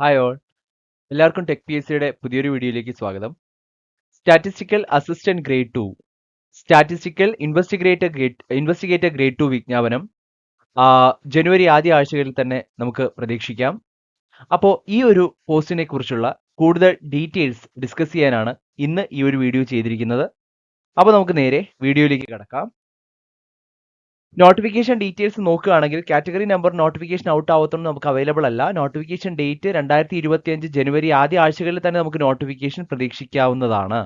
Hi all എല്ലാവർക്കും tech P S സിയുടെ പുതിയൊരു വീഡിയോയിലേക്ക് സ്വാഗതം. Statistical assistant grade two statistical investigator grade investigator grade two വിജ്ഞാപനം ജനുവരി ആദ്യ ആഴ്ചകളിൽ തന്നെ നമുക്ക് പ്രതീക്ഷിക്കാം. അപ്പോൾ ഈ ഒരു പോസ്റ്റിനെ കുറിച്ചുള്ള കൂടുതൽ ഡീറ്റെയിൽസ് ഡിസ്കസ് ചെയ്യാനാണ് ഇന്ന് ഈ ഒരു വീഡിയോ ചെയ്തിരിക്കുന്നത്. അപ്പോൾ നമുക്ക് നേരെ വീഡിയോയിലേക്ക് കടക്കാം. നോട്ടിഫിക്കേഷൻ ഡീറ്റെയിൽസ് നോക്കുകയാണെങ്കിൽ കാറ്റഗറി നമ്പർ നോട്ടിഫിക്കേഷൻ ഔട്ട് ആവത്തൊന്നും നമുക്ക് അവൈലബിൾ അല്ല. നോട്ടിഫിക്കേഷൻ ഡേറ്റ് രണ്ടായിരത്തി ഇരുപത്തിയഞ്ച് ജനുവരി ആദ്യ ആഴ്ചകളിൽ തന്നെ നമുക്ക് നോട്ടിഫിക്കേഷൻ പ്രതീക്ഷിക്കാവുന്നതാണ്.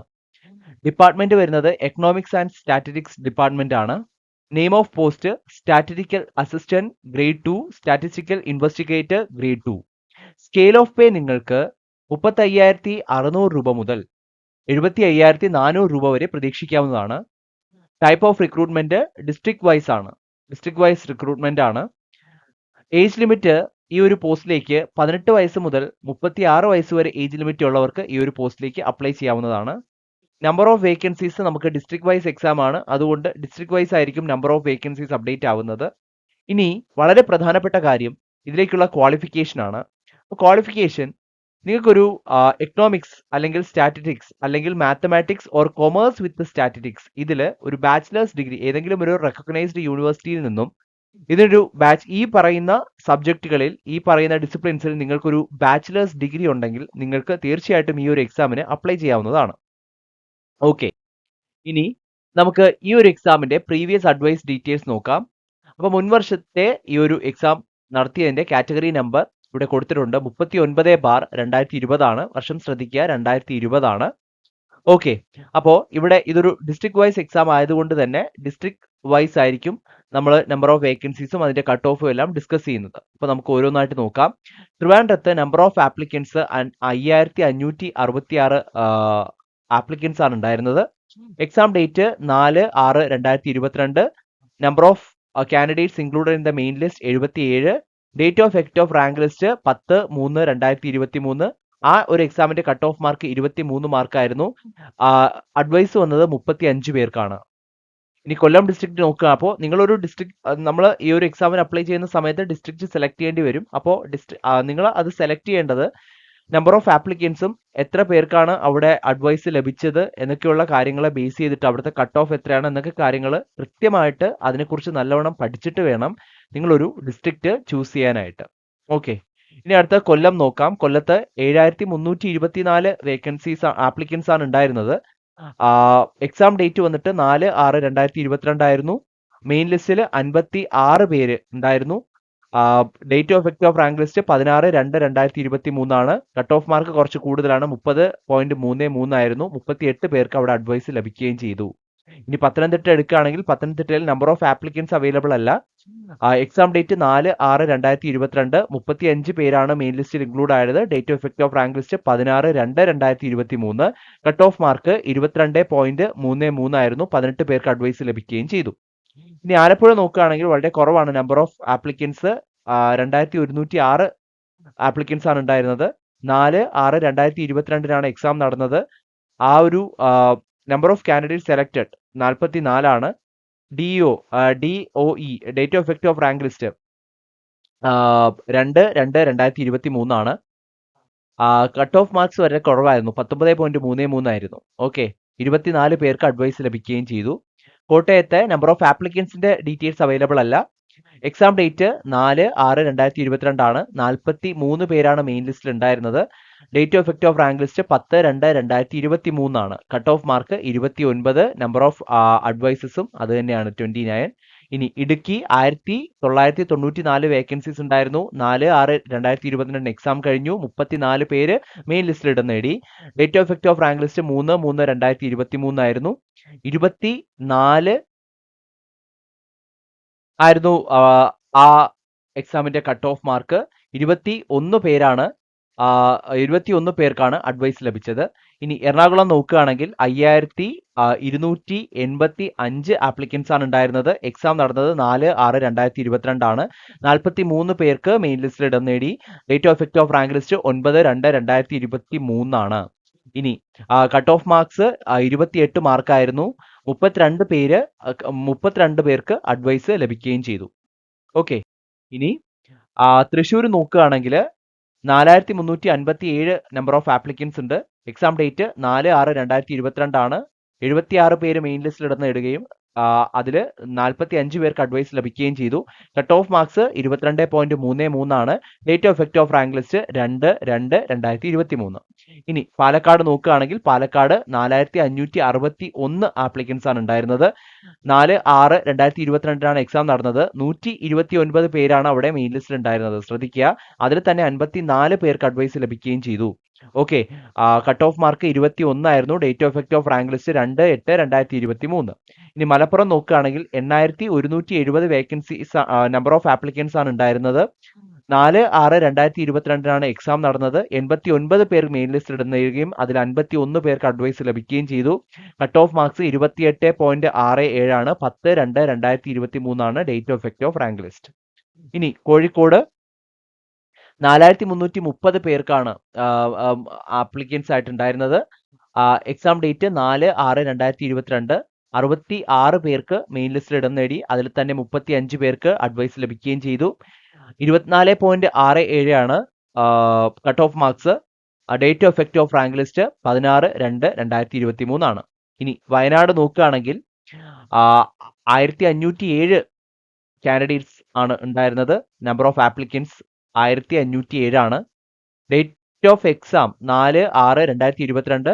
ഡിപ്പാർട്ട്മെന്റ് വരുന്നത് എക്കണോമിക്സ് ആൻഡ് സ്റ്റാറ്റിസ്റ്റിക്സ് ഡിപ്പാർട്ട്മെന്റ് ആണ്. Name of post statistical assistant grade two statistical investigator grade two scale of pay നിങ്ങൾക്ക് മുപ്പത്തി അയ്യായിരത്തി അറുന്നൂറ് രൂപ മുതൽ എഴുപത്തി അയ്യായിരത്തി നാനൂറ് രൂപ വരെ പ്രതീക്ഷിക്കാവുന്നതാണ്. Type of recruitment district wise ആണ്. ഡിസ്ട്രിക്ട് വൈസ് റിക്രൂട്ട്മെന്റ് ആണ്. ഏജ് ലിമിറ്റ് ഈ ഒരു പോസ്റ്റിലേക്ക് പതിനെട്ട് വയസ്സ് മുതൽ മുപ്പത്തി ആറ് വയസ്സ് വരെ ഏജ് ലിമിറ്റ് ഉള്ളവർക്ക് ഈ ഒരു പോസ്റ്റിലേക്ക് അപ്ലൈ ചെയ്യാവുന്നതാണ്. നമ്പർ ഓഫ് വേക്കൻസീസ് നമുക്ക് ഡിസ്ട്രിക്ട് വൈസ് എക്സാം ആണ്. അതുകൊണ്ട് ഡിസ്ട്രിക്ട് വൈസ് ആയിരിക്കും നമ്പർ ഓഫ് വേക്കൻസീസ് അപ്ഡേറ്റ് ആവുന്നത്. ഇനി വളരെ പ്രധാനപ്പെട്ട കാര്യം ഇതിലേക്കുള്ള ക്വാളിഫിക്കേഷൻ ആണ്. ക്വാളിഫിക്കേഷൻ നിങ്ങൾക്കൊരു എക്കണോമിക്സ് അല്ലെങ്കിൽ സ്റ്റാറ്റിറ്റിക്സ് അല്ലെങ്കിൽ mathematics or commerce with statistics ഇതിൽ ഒരു ബാച്ചിലേഴ്സ് ഡിഗ്രി ഏതെങ്കിലും ഒരു റെക്കഗ്നൈസ്ഡ് യൂണിവേഴ്സിറ്റിയിൽ നിന്നും ഇതിനൊരു ബാച്ച് ഈ പറയുന്ന സബ്ജക്റ്റുകളിൽ ഈ പറയുന്ന ഡിസിപ്ലിൻസിൽ നിങ്ങൾക്കൊരു ബാച്ചിലേഴ്സ് ഡിഗ്രി ഉണ്ടെങ്കിൽ നിങ്ങൾക്ക് തീർച്ചയായിട്ടും ഈ ഒരു എക്സാമിന് അപ്ലൈ ചെയ്യാവുന്നതാണ്. ഓക്കെ ഇനി നമുക്ക് ഈ ഒരു എക്സാമിന്റെ പ്രീവിയസ് അഡ്വൈസ് ഡീറ്റെയിൽസ് നോക്കാം. അപ്പോൾ മുൻവർഷത്തെ ഈ ഒരു എക്സാം നടത്തിയതിന്റെ കാറ്റഗറി നമ്പർ ഇവിടെ കൊടുത്തിട്ടുണ്ട്. മുപ്പത്തി ഒൻപത് ബാർ രണ്ടായിരത്തി ഇരുപതാണ് വർഷം ശ്രദ്ധിക്കുക രണ്ടായിരത്തി ഇരുപതാണ് ഓക്കെ അപ്പോൾ ഇവിടെ ഇതൊരു ഡിസ്ട്രിക്ട് വൈസ് എക്സാം ആയതുകൊണ്ട് തന്നെ ഡിസ്ട്രിക്ട് വൈസ് ആയിരിക്കും നമ്മൾ നമ്പർ ഓഫ് വേക്കൻസീസും അതിന്റെ കട്ട് ഓഫും എല്ലാം ഡിസ്കസ് ചെയ്യുന്നത്. അപ്പോൾ നമുക്ക് ഓരോന്നായിട്ട് നോക്കാം. ട്രിവാൻഡ്രത്ത് നമ്പർ ഓഫ് ആപ്ലിക്കൻസ് അയ്യായിരത്തി അഞ്ഞൂറ്റി അറുപത്തി ആറ് ആപ്ലിക്കൻസ് ആണ് ഉണ്ടായിരുന്നത്. എക്സാം ഡേറ്റ് നാല് ആറ് രണ്ടായിരത്തി ഇരുപത്തിരണ്ട് number of candidates included in the main list എഴുപത്തിയേഴ്. Date of effect of rank list പത്ത് മൂന്ന് രണ്ടായിരത്തി ഇരുപത്തി മൂന്ന് ആ ഒരു എക്സാമിന്റെ കട്ട് ഓഫ് മാർക്ക് ഇരുപത്തി മൂന്ന് മാർക്കായിരുന്നു അഡ്വൈസ് വന്നത് മുപ്പത്തി അഞ്ച് പേർക്കാണ്. ഇനി കൊല്ലം ഡിസ്ട്രിക്ട് നോക്കുക. അപ്പോൾ നിങ്ങളൊരു ഡിസ്ട്രിക്ട് നമ്മൾ ഈ ഒരു എക്സാമിന് അപ്ലൈ ചെയ്യുന്ന സമയത്ത് ഡിസ്ട്രിക്ട് സെലക്ട് ചെയ്യേണ്ടി വരും. അപ്പോൾ ഡിസ്ട്രി നിങ്ങൾ അത് സെലക്ട് ചെയ്യേണ്ടത് നമ്പർ ഓഫ് ആപ്ലിക്കൻസും എത്ര പേർക്കാണ് അവിടെ അഡ്വൈസ് ലഭിച്ചത് എന്നൊക്കെയുള്ള കാര്യങ്ങളെ ബേസ് ചെയ്തിട്ട് അവിടുത്തെ കട്ട് ഓഫ് എത്രയാണ് എന്നൊക്കെ കാര്യങ്ങൾ കൃത്യമായിട്ട് അതിനെക്കുറിച്ച് നല്ലവണ്ണം പഠിച്ചിട്ട് വേണം. നിങ്ങളൊരു ഡിസ്ട്രിക്റ്റ് ചൂസ് ചെയ്യാനായിട്ട്. ഓക്കെ ഇനി അടുത്ത കൊല്ലം നോക്കാം. കൊല്ലത്ത് ഏഴായിരത്തി മുന്നൂറ്റി ഇരുപത്തിനാല് വേക്കൻസീസ് ആപ്ലിക്കൻസ് ആണ് ഉണ്ടായിരുന്നത്. എക്സാം ഡേറ്റ് വന്നിട്ട് നാല് ആറ് രണ്ടായിരത്തി ഇരുപത്തിരണ്ടായിരുന്നു മെയിൻ ലിസ്റ്റിൽ അൻപത്തി ആറ് പേര് ഉണ്ടായിരുന്നു. Date of effect of rank list പതിനാറ് രണ്ട് രണ്ടായിരത്തി ഇരുപത്തി മൂന്നാണ് കട്ട് ഓഫ് മാർക്ക് കുറച്ച് കൂടുതലാണ്. മുപ്പത് പോയിന്റ് മൂന്ന് മൂന്നായിരുന്നു. മുപ്പത്തി എട്ട് പേർക്ക് അവിടെ അഡ്വൈസ് ലഭിക്കുകയും ചെയ്തു. ഇനി പത്തനംതിട്ട എടുക്കുകയാണെങ്കിൽ പത്തനംതിട്ടയിൽ നമ്പർ ഓഫ് ആപ്ലിക്കൻസ് അവൈലബിൾ അല്ല. എക്സാം ഡേറ്റ് നാല് ആറ് രണ്ടായിരത്തി ഇരുപത്തിരണ്ട് മുപ്പത്തി അഞ്ച് പേരാണ് മെയിൻ ലിസ്റ്റിൽ ഇൻക്ലൂഡ് ആയത്. Date of effect of rank list പതിനാറ് രണ്ട് രണ്ടായിരത്തി ഇരുപത്തി മൂന്ന് കട്ട് ഓഫ് മാർക്ക് ഇരുപത്തിരണ്ട് പോയിന്റ് മൂന്ന് മൂന്നായിരുന്നു പതിനെട്ട് പേർക്ക് അഡ്വൈസ് ലഭിക്കുകയും ചെയ്തു. ഇനി ആലപ്പുഴ നോക്കുകയാണെങ്കിൽ വളരെ കുറവാണ് നമ്പർ ഓഫ് ആപ്ലിക്കൻസ് രണ്ടായിരത്തി ഒരുന്നൂറ്റി ആറ് ആപ്ലിക്കൻസ് ആണ് ഉണ്ടായിരുന്നത്. നാല് ആറ് രണ്ടായിരത്തി ഇരുപത്തിരണ്ടിനാണ് എക്സാം നടന്നത്. ആ ഒരു നമ്പർ ഓഫ് കാൻഡിഡേറ്റ് സെലക്റ്റഡ് നാൽപ്പത്തി നാലാണ് D O D O E date of effect of rank list രണ്ട് രണ്ട് രണ്ടായിരത്തി ഇരുപത്തി മൂന്നാണ് കട്ട് ഓഫ് മാർക്സ് വരെ കുറവായിരുന്നു. പത്തൊമ്പത് പോയിന്റ് മൂന്ന് മൂന്നായിരുന്നു ഓക്കെ ഇരുപത്തിനാല് പേർക്ക് അഡ്വൈസ് ലഭിക്കുകയും ചെയ്തു. കോട്ടയത്തെ നമ്പർ ഓഫ് ആപ്ലിക്കൻസിന്റെ ഡീറ്റെയിൽസ് അവൈലബിൾ അല്ല. എക്സാം ഡേറ്റ് നാല് ആറ് രണ്ടായിരത്തി ഇരുപത്തിരണ്ടാണ് നാൽപ്പത്തി മൂന്ന് പേരാണ് മെയിൻ ലിസ്റ്റിൽ ഉണ്ടായിരുന്നത് date of effect of rank list പത്ത് രണ്ട് രണ്ടായിരത്തി ഇരുപത്തി മൂന്നാണ് കട്ട് ഓഫ് മാർക്ക് ഇരുപത്തി ഒൻപത് നമ്പർ ഓഫ് അഡ്വൈസസും അത് തന്നെയാണ്. ട്വന്റി നയൻ ഇനി ഇടുക്കി ആയിരത്തി തൊള്ളായിരത്തി തൊണ്ണൂറ്റി നാല് വേക്കൻസീസ് ഉണ്ടായിരുന്നു നാല് ആറ് രണ്ടായിരത്തി ഇരുപത്തിരണ്ട് എക്സാം കഴിഞ്ഞു. മുപ്പത്തിനാല് പേര് മെയിൻ ലിസ്റ്റിൽ ഇടം നേടി. Date of effect of rank list മൂന്ന് മൂന്ന് രണ്ടായിരത്തി ഇരുപത്തി മൂന്നായിരുന്നു ഇരുപത്തി നാല് ആയിരുന്നു ആ എക്സാമിന്റെ കട്ട് ഓഫ് മാർക്ക് ഇരുപത്തി ഒന്ന് പേരാണ് ഇരുപത്തി ഒന്ന് പേർക്കാണ് അഡ്വൈസ് ലഭിച്ചത്. ഇനി എറണാകുളം നോക്കുകയാണെങ്കിൽ അയ്യായിരത്തി ഇരുന്നൂറ്റി എൺപത്തി അഞ്ച് ആപ്ലിക്കൻസ് ആണ് ഉണ്ടായിരുന്നത്. എക്സാം നടന്നത് നാല് ആറ് രണ്ടായിരത്തി ഇരുപത്തിരണ്ടാണ് നാൽപ്പത്തി മൂന്ന് പേർക്ക് മെയിൻ ലിസ്റ്റിൽ ഇടം നേടി. Date of effect of rank list ഒൻപത് രണ്ട് രണ്ടായിരത്തി ഇരുപത്തി മൂന്നാണ് ഇനി കട്ട് ഓഫ് മാർക്സ് ഇരുപത്തിയെട്ട് മാർക്കായിരുന്നു മുപ്പത്തിരണ്ട് പേര് മുപ്പത്തിരണ്ട് പേർക്ക് അഡ്വൈസ് ലഭിക്കുകയും ചെയ്തു. ഓക്കെ ഇനി തൃശ്ശൂർ നോക്കുകയാണെങ്കിൽ നാലായിരത്തി മുന്നൂറ്റി അൻപത്തി ഏഴ് നമ്പർ ഓഫ് ആപ്ലിക്കൻസ് ഉണ്ട്. എക്സാം ഡേറ്റ് നാല് ആറ് രണ്ടായിരത്തി ഇരുപത്തിരണ്ടാണ് എഴുപത്തിയാറ് പേര് മെയിൻ ലിസ്റ്റിൽ ഇടുന്ന ഇടുകയും അതിൽ നാൽപ്പത്തി അഞ്ച് പേർക്ക് അഡ്വൈസ് ലഭിക്കുകയും ചെയ്തു. കട്ട് ഓഫ് മാർക്സ് ഇരുപത്തിരണ്ട് പോയിന്റ് മൂന്ന് മൂന്നാണ് date of effect of rank list രണ്ട് രണ്ട് രണ്ടായിരത്തി ഇരുപത്തി മൂന്ന് ഇനി പാലക്കാട് നോക്കുകയാണെങ്കിൽ പാലക്കാട് നാലായിരത്തി അഞ്ഞൂറ്റി അറുപത്തി ഒന്ന് ആപ്ലിക്കൻസ് ആണ് ഉണ്ടായിരുന്നത്. നാല് ആറ് രണ്ടായിരത്തി ഇരുപത്തിരണ്ടിനാണ് എക്സാം നടന്നത്. നൂറ്റി ഇരുപത്തി ഒൻപത് പേരാണ് അവിടെ മെയിൻ ലിസ്റ്റിൽ ഉണ്ടായിരുന്നത്. ശ്രദ്ധിക്കുക. അതിൽ തന്നെ അൻപത്തി നാല് പേർക്ക് അഡ്വൈസ് ലഭിക്കുകയും ചെയ്തു. ഓക്കെ കട്ട് ഓഫ് മാർക്ക് ഇരുപത്തി ഒന്നായിരുന്നു date of effect of rank list രണ്ട് എട്ട് രണ്ടായിരത്തി ഇരുപത്തി മൂന്ന് ഇനി മലപ്പുറം നോക്കുകയാണെങ്കിൽ എണ്ണായിരത്തി ഒരുന്നൂറ്റി എഴുപത് വേക്കൻസീസ് നമ്പർ ഓഫ് ആപ്ലിക്കൻസ് ആണ് ഉണ്ടായിരുന്നത്. നാല് ആറ് രണ്ടായിരത്തി ഇരുപത്തിരണ്ടിനാണ് എക്സാം നടന്നത്. എൺപത്തി ഒൻപത് പേർ മെയിൻ ലിസ്റ്റ് ഇടുന്നതുകയും അതിൽ അൻപത്തി ഒന്ന് പേർക്ക് അഡ്വൈസ് ലഭിക്കുകയും ചെയ്തു. കട്ട് ഓഫ് മാർക്സ് ഇരുപത്തിയെട്ട് പോയിന്റ് ആറ് ഏഴാണ് പത്ത് രണ്ട് രണ്ടായിരത്തി ഇരുപത്തി മൂന്നാണ് date of effect of rank list ഇനി കോഴിക്കോട് നാലായിരത്തി മുന്നൂറ്റി മുപ്പത് പേർക്കാണ് ആപ്ലിക്കൻസ് ആയിട്ടുണ്ടായിരുന്നത്. എക്സാം ഡേറ്റ് നാല് ആറ് രണ്ടായിരത്തി ഇരുപത്തിരണ്ട് അറുപത്തി ആറ് പേർക്ക് മെയിൻ ലിസ്റ്റിൽ ഇടം നേടി അതിൽ തന്നെ മുപ്പത്തി അഞ്ച് പേർക്ക് അഡ്വൈസ് ലഭിക്കുകയും ചെയ്തു. ഇരുപത്തിനാല് പോയിന്റ് ആറ് ഏഴ് ആണ് cut off marks date of effect of rank list പതിനാറ് രണ്ട് രണ്ടായിരത്തി ഇരുപത്തി മൂന്നാണ് ഇനി വയനാട് നോക്കുകയാണെങ്കിൽ ആയിരത്തി അഞ്ഞൂറ്റി ഏഴ് കാൻഡിഡേറ്റ്സ് ആണ് ഉണ്ടായിരുന്നത്. നമ്പർ ഓഫ് ആപ്ലിക്കൻസ് ആയിരത്തി അഞ്ഞൂറ്റി ഏഴാണ് ഡേറ്റ് ഓഫ് എക്സാം നാല് ആറ് രണ്ടായിരത്തി ഇരുപത്തിരണ്ട്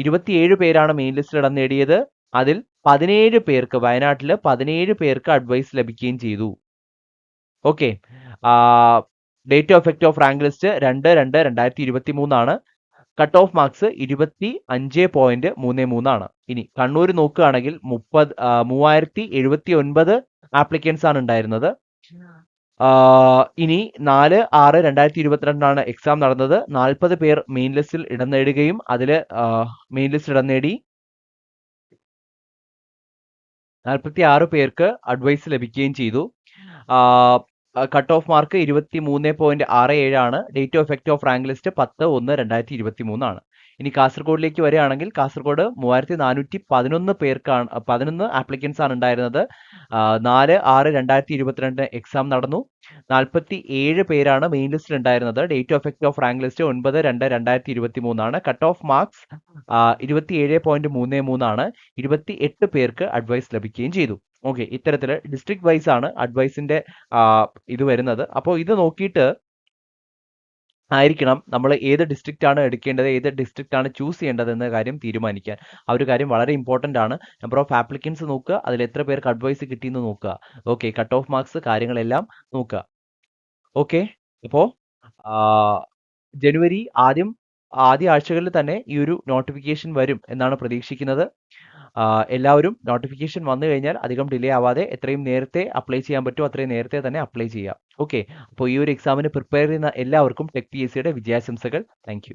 ഇരുപത്തിയേഴ് പേരാണ് മെയിൻ ലിസ്റ്റിൽ ഇടം നേടിയത്. അതിൽ പതിനേഴ് പേർക്ക് വയനാട്ടിൽ പതിനേഴ് പേർക്ക് അഡ്വൈസ് ലഭിക്കുകയും ചെയ്തു. Okay date of effect of rank list രണ്ട് രണ്ട് രണ്ടായിരത്തി ഇരുപത്തി മൂന്നാണ് കട്ട് ഓഫ് മാർക്സ് ഇരുപത്തി അഞ്ച് പോയിന്റ് മൂന്ന് മൂന്നാണ് ഇനി കണ്ണൂർ നോക്കുകയാണെങ്കിൽ മുപ്പത് മൂവായിരത്തി എഴുപത്തി ഒൻപത് ആപ്ലിക്കൻസ് ആണ് ഉണ്ടായിരുന്നത്. ഇനി നാല് ആറ് രണ്ടായിരത്തി ഇരുപത്തിരണ്ടാണ് എക്സാം നടന്നത്. നാൽപ്പത് പേർ മെയിൻ ലിസ്റ്റിൽ ഇടം നേടുകയും അതിൽ മെയിൻ ലിസ്റ്റ് ഇടം നേടി നാൽപ്പത്തി ആറ് പേർക്ക് അഡ്വൈസ് ലഭിക്കുകയും ചെയ്തു. കട്ട് ഓഫ് മാർക്ക് ഇരുപത്തി മൂന്ന് പോയിന്റ് ആറ് ഏഴാണ്. Date of effect of rank list പത്ത് ഒന്ന് രണ്ടായിരത്തി ഇരുപത്തി മൂന്നാണ് ഇനി കാസർഗോഡിലേക്ക് വരികയാണെങ്കിൽ കാസർഗോഡ് മൂവായിരത്തി നാനൂറ്റി പതിനൊന്ന് പേർക്കാണ് പതിനൊന്ന് ആപ്ലിക്കൻസ് ആണ് ഉണ്ടായിരുന്നത്. നാല് ആറ് രണ്ടായിരത്തി ഇരുപത്തിരണ്ടിന് എക്സാം നടന്നു. നാൽപ്പത്തി ഏഴ് പേരാണ് മെയിൻ ലിസ്റ്റിൽ ഉണ്ടായിരുന്നത്. Date of effect of rank list ഒൻപത് രണ്ട് രണ്ടായിരത്തി ഇരുപത്തി മൂന്നാണ് കട്ട് ഓഫ് മാർക്സ് ഇരുപത്തി ഏഴ് പോയിന്റ് മൂന്ന് മൂന്നാണ് ഇരുപത്തി എട്ട് പേർക്ക് അഡ്വൈസ് ലഭിക്കുകയും ചെയ്തു. ഓക്കെ ഇത്തരത്തിൽ ഡിസ്ട്രിക്ട് വൈസ് ആണ് അഡ്വൈസിന്റെ ഇത് വരുന്നത്. അപ്പോൾ ഇത് നോക്കിയിട്ട് ആയിരിക്കണം നമ്മൾ ഏത് ഡിസ്ട്രിക്റ്റ് ആണ് എടുക്കേണ്ടത് ഏത് ഡിസ്ട്രിക്റ്റ് ആണ് ചൂസ് ചെയ്യേണ്ടത് എന്ന കാര്യം തീരുമാനിക്കാൻ. ആ ഒരു കാര്യം വളരെ ഇമ്പോർട്ടന്റ് ആണ്. നമ്പർ ഓഫ് ആപ്ലിക്കൻസ് നോക്കുക അതിൽ എത്ര പേർക്ക് അഡ്വൈസ് കിട്ടിയെന്ന് നോക്കുക. ഓക്കെ കട്ട് ഓഫ് മാർക്സ് കാര്യങ്ങളെല്ലാം നോക്കുക. ഓക്കെ ഇപ്പോൾ ജനുവരി ആദ്യം ആദ്യ ആഴ്ചകളിൽ തന്നെ ഈ ഒരു നോട്ടിഫിക്കേഷൻ വരും എന്നാണ് പ്രതീക്ഷിക്കുന്നത്. എല്ലാവരും നോട്ടിഫിക്കേഷൻ വന്നു കഴിഞ്ഞാൽ അധികം ഡിലേ ആവാതെ എത്രയും നേരത്തെ അപ്ലൈ ചെയ്യാൻ പറ്റുമോ അത്രയും നേരത്തെ തന്നെ അപ്ലൈ ചെയ്യാം. ഓക്കെ അപ്പോൾ ഈ ഒരു എക്സാമിന് പ്രിപ്പയർ ചെയ്യുന്ന എല്ലാവർക്കും ടെക് പി എസ് സിയുടെ വിജയാശംസകൾ. താങ്ക്